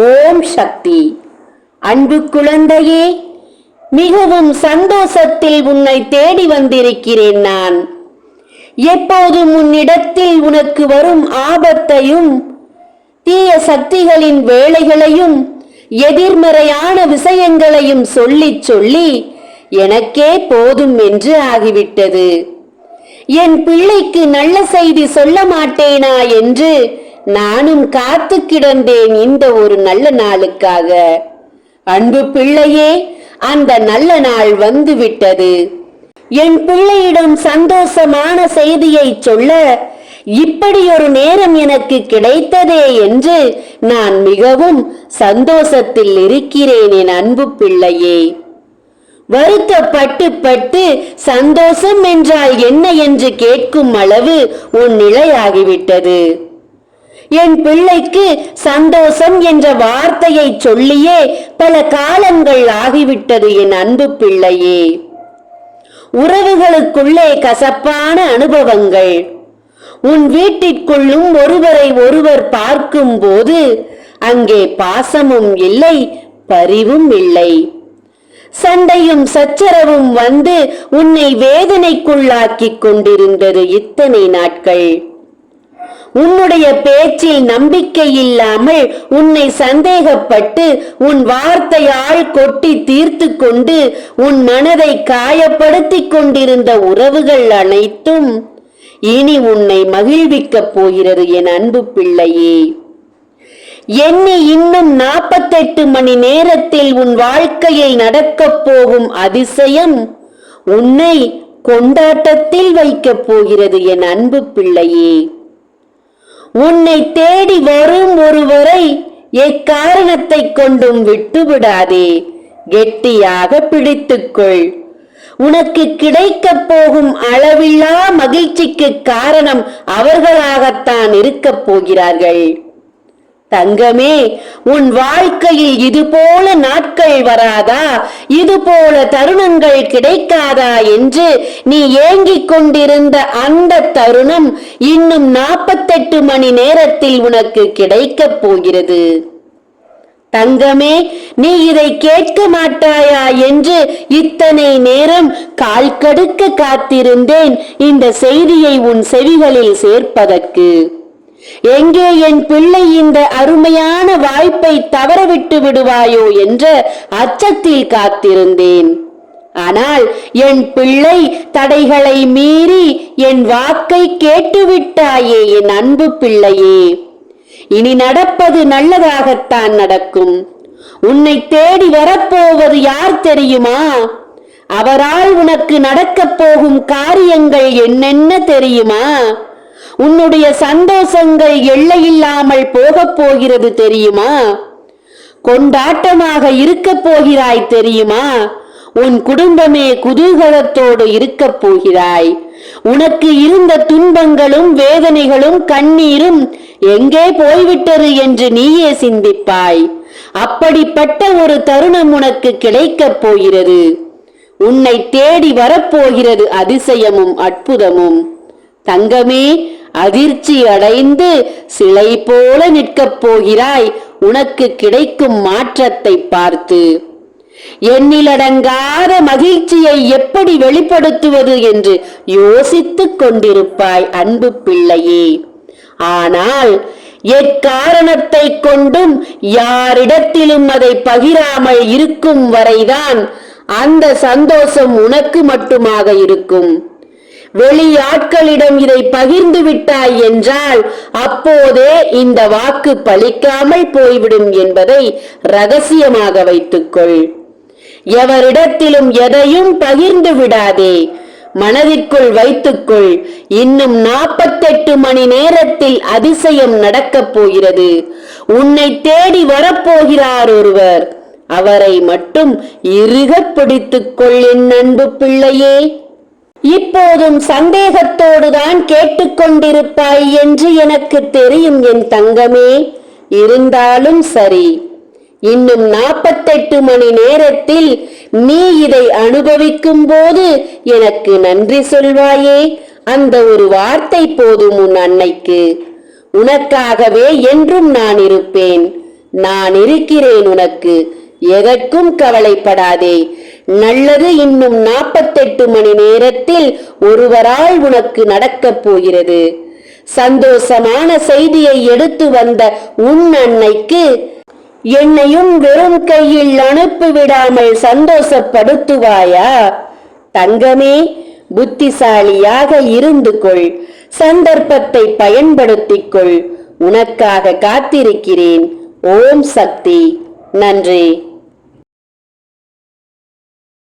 ஓம் சக்தி. அன்பு குழந்தையே மிகவும் சந்தோஷத்தில் உன்னை தேடி வந்திருக்கிறேன் நான். எப்போதும் உன்னிடத்தில் உனக்கு வரும் ஆபத்தையும் தீய சக்திகளின் வேலைகளையும் எதிர்மறையான விஷயங்களையும் சொல்லிச் சொல்லி எனக்கே போதும் என்று ஆகிவிட்டது. என் பிள்ளைக்கு நல்ல செய்தி சொல்ல மாட்டேனா என்று நானும் காத்து கிடந்தேன் இந்த ஒரு நல்ல நாளுக்காக. அன்பு பிள்ளையே அந்த நல்ல நாள் வந்து விட்டது என் பிள்ளையிடம் சந்தோஷமான செய்தியை சொல்ல இப்படி ஒரு நேரம் எனக்கு கிடைத்ததே என்று நான் மிகவும் சந்தோஷத்தில் இருக்கிறேன் என் அன்பு பிள்ளையே. வருத்தப்பட்டு பட்டு சந்தோஷம் என்றால் என்ன என்று கேட்கும் அளவு உன் நிலையாகிவிட்டது. என் பிள்ளைக்கு சந்தோஷம் என்ற வார்த்தையை சொல்லியே பல காலங்கள் ஆகிவிட்டது என் அன்பு பிள்ளையே. உறவுகளுக்குள்ளே கசப்பான அனுபவங்கள். உன் வீட்டிற்குள்ளும் ஒருவரை ஒருவர் பார்க்கும் போது அங்கே பாசமும் இல்லை பரிவும் இல்லை. சண்டையும் சச்சரவும் வந்து உன்னை வேதனைக்குள்ளாக்கிக் கொண்டிருந்தது இத்தனை நாட்கள். உன்னுடைய பேச்சில் நம்பிக்கை இல்லாமல் உன்னை சந்தேகப்பட்டு உன் வார்த்தையால் கொட்டி தீர்த்து கொண்டு உன் மனதை காயப்படுத்திக் கொண்டிருந்த உறவுகள் அனைத்தும் இனி உன்னை மகிழ்விக்கப் போகிறது என் அன்பு பிள்ளையே. எண்ணி இன்னும் நாற்பத்தெட்டு மணி நேரத்தில் உன் வாழ்க்கையில் நடக்கப் போகும் அதிசயம் உன்னை கொண்டாட்டத்தில் வைக்கப் போகிறது என் அன்பு பிள்ளையே. உன்னை தேடி வரும் ஒருவரை எக்காரணத்தை கொண்டும் விட்டுவிடாதே. கெட்டியாக பிடித்துக்கொள். உனக்கு கிடைக்கப் போகும் அளவில்லா மகிழ்ச்சிக்கு காரணம் அவர்களாகத்தான் இருக்கப் போகிறார்கள். தங்கமே உன் வாழ்க்கையில் இது போல நாட்கள் வராதா? இது போல தருணங்கள் கிடைக்காதா என்று நீ ஏங்கிக் கொண்டிருந்த அந்த தருணம் இன்னும் நாற்பத்தெட்டு மணி நேரத்தில் உனக்கு கிடைக்கப் போகிறது. தங்கமே நீ இதை கேட்க மாட்டாயா என்று இத்தனை நேரம் கால் கடுக்க காத்திருந்தேன். இந்த செய்தியை உன் செவிகளில் சேர்ப்பதற்கு. எங்கே என் பிள்ளை இந்த அருமையான வாய்ப்பை தவறவிட்டு விடுவாயோ என்ற அச்சத்தில் காத்திருந்தேன். ஆனால் என் பிள்ளை தடைகளை மீறி என் வாக்கை கேட்டுவிட்டாயே என் அன்பு பிள்ளையே. இனி நடப்பது நல்லதாகத்தான் நடக்கும். உன்னை தேடி வரப்போவது யார் தெரியுமா? அவரால் உனக்கு நடக்கப் போகும் காரியங்கள் என்னென்ன தெரியுமா? உன்னுடைய சந்தோஷங்கள் எல்லையில்லாமல் போகப் போகிறது தெரியுமா? கொண்டாட்டமாக இருக்கப் போகிறாய் தெரியுமா? உன் குடும்பமே குதூகலத்தோடு இருக்கப் போகிறாய். உனக்கு இருந்த துன்பங்களும் வேதனைகளும் கண்ணீரும் எங்கே போய்விட்டது என்று நீயே சிந்திப்பாய். அப்படிப்பட்ட ஒரு தருணம் உனக்கு கிடைக்கப் போகிறது. உன்னை தேடி வரப்போகிறது அதிசயமும் அற்புதமும். தங்கமே அதிர்ச்சி அடைந்து சிலை போல நிற்கப் போகிறாய். உனக்கு கிடைக்கும் மாற்றத்தை பார்த்து. எண்ணிலடங்காத மகிழ்ச்சியை எப்படி வெளிப்படுத்துவது என்று யோசித்துக் கொண்டிருப்பாய் அன்பு பிள்ளையே. ஆனால் எக்காரணத்தை கொண்டும் யாரிடத்திலும் அதை பகிராமல் இருக்கும் வரைதான் அந்த சந்தோஷம் உனக்கு மட்டுமாக இருக்கும். வெளியாட்களிடம் இதை பகிர்ந்து விட்டாய் என்றால் அப்போதே இந்த வாக்கு பலிக்காமல் போய்விடும் என்பதை ரகசியமாக வைத்துக்கொள். எவரிடத்திலும் எதையும் பகிர்ந்து விடாதே. மனதிற்குள் வைத்துக்கொள் இன்னும் நாற்பத்தெட்டு மணி நேரத்தில் அதிசயம் நடக்கப் போகிறது. உன்னை தேடி வரப்போகிறார் ஒருவர். அவரை மட்டும் இறுகப் பிடித்துக் கொள் என் அன்பு பிள்ளையே. இப்போதும் சந்தேகத்தோடுதான் கேட்டுக்கொண்டிருப்பாய் என்று எனக்கு தெரியும் என் தங்கமே. இருந்தாலும் சரி இன்னும் நாற்பத்தெட்டு மணி நேரத்தில் நீ இதை அனுபவிக்கும் போது எனக்கு நன்றி சொல்வாயே. அந்த ஒரு வார்த்தை போதும் உன் அன்னைக்கு. உனக்காகவே என்றும் நான் இருப்பேன். நான் இருக்கிறேன் உனக்கு. எதற்கும் கவலைப்படாதே. நல்லது இன்னும் நாற்பத்தெட்டு மணி நேரத்தில் ஒருவரால் உனக்கு நடக்கப் போகிறது. சந்தோஷமான செய்தியை எடுத்து வந்த உன் அன்னைக்கு என்னையும் வெறும் கையில் அனுப்பிவிடாமல் சந்தோஷப்படுத்துவாயா? தங்கமே புத்திசாலியாக இருந்து கொள். சந்தர்ப்பத்தை பயன்படுத்திக் கொள். உனக்காக காத்திருக்கிறேன். ஓம் சக்தி. நன்றி.